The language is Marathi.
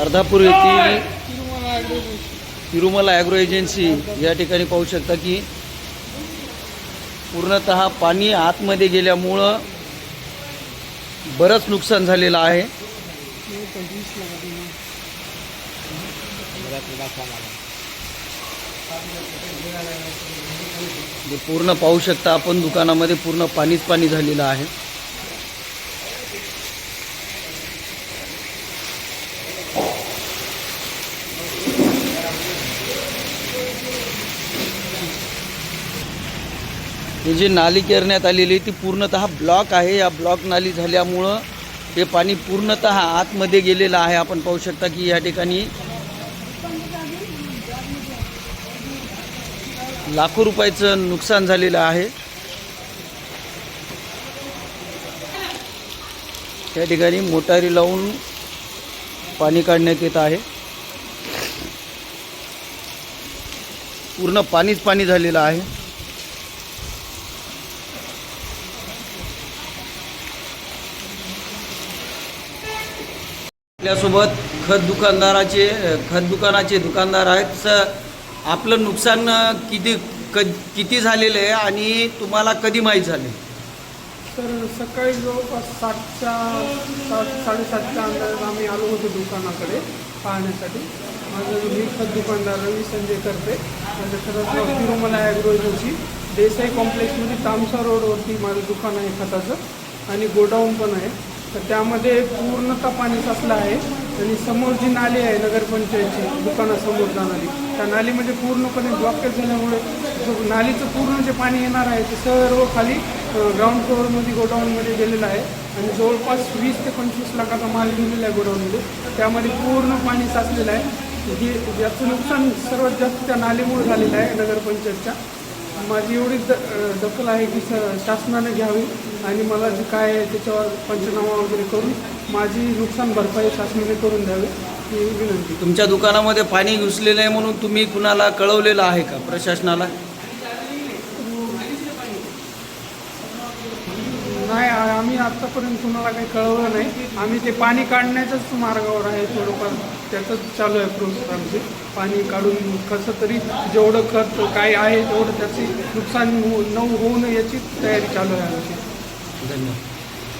अर्धापूर येथील तिरुमला ॲग्रो एजन्सी या ठिकाणी पाहू शकता की पूर्णतः पाणी आतमध्ये गेल्यामुळं बरंच नुकसान झालेलं आहे. पूर्ण पाहू शकता आपण दुकानामध्ये पूर्ण पाणीच पाणी झालेलं आहे. ही जी नाली करण्यात आलेली ती पूर्णतः ब्लॉक आहे. या ब्लॉक नाली झाल्यामुळं हे पाणी पूर्णतः आतमध्ये गेलेलं आहे. आपण पाहू शकता की या ठिकाणी लाखो रुपयाचं नुकसान झालेलं आहे. या ठिकाणी मोटारी लावून पाणी काढण्यात येत आहे. पूर्ण पाणीच पाणी झालेलं आहे. आपल्यासोबत खत दुकानदाराचे खत दुकानाचे दुकानदार आहेत. सर आपलं नुकसान किती क किती झालेलं आहे आणि तुम्हाला कधी माहीत झाले? तर सकाळी जवळपास सातच्या सात साडेसातच्या अंदाजात आम्ही आलो होतो दुकानाकडे पाहण्यासाठी. माझं मी खत दुकानदार रवी संजय करते. माझं खरंच तिरुमला ॲग्रो एजन्सी देसाई कॉम्प्लेक्समध्ये तामसा रोडवरती माझं दुकान आहे खताचं. आणि गोडाऊन पण आहे. तर त्यामध्ये पूर्णतः पाणी साचलं आहे. आणि समोर जी नाली आहे नगरपंचायतची दुकानासमोर जाणारी त्या नालीमध्ये पूर्णपणे ब्लॉकेज झाल्यामुळे नालीचं पूर्ण जे पाणी येणार आहे ते सर्व खाली ग्राउंड फ्लोअरमध्ये गोडाऊनमध्ये गेलेलं आहे. आणि जवळपास वीस ते पंचवीस लाखाचा माल गेलेला आहे गोडाऊनमध्ये. त्यामध्ये पूर्ण पाणी साचलेलं आहे. जे ज्याचं नुकसान सर्वात जास्त त्या नालीमुळे झालेलं आहे नगरपंचायतच्या. माझी एवढी द दखल आहे की स शासनाने घ्यावी. आणि मला जे काय आहे त्याच्यावर पंचनामा वगैरे करून माझी नुकसान भरपाई शासनाने करून द्यावी ही विनंती. तुमच्या दुकानामध्ये पाणी घुसलेलं आहे म्हणून तुम्ही कुणाला कळवलेलं आहे का प्रशासनाला? नाही आ- आम्ही आत्तापर्यंत कुणाला काही कळवलं नाही. आम्ही ते पाणी काढण्याच्याच मार्गावर आहे थोडंफार. त्याचंच चालू आहे प्रोसेस आमची. पाणी काढून कसं तरी जेवढं खत काय आहे तेवढं त्याची नुकसान होऊ- न होऊ नये याची तयारी चालू आहे आमची. 真的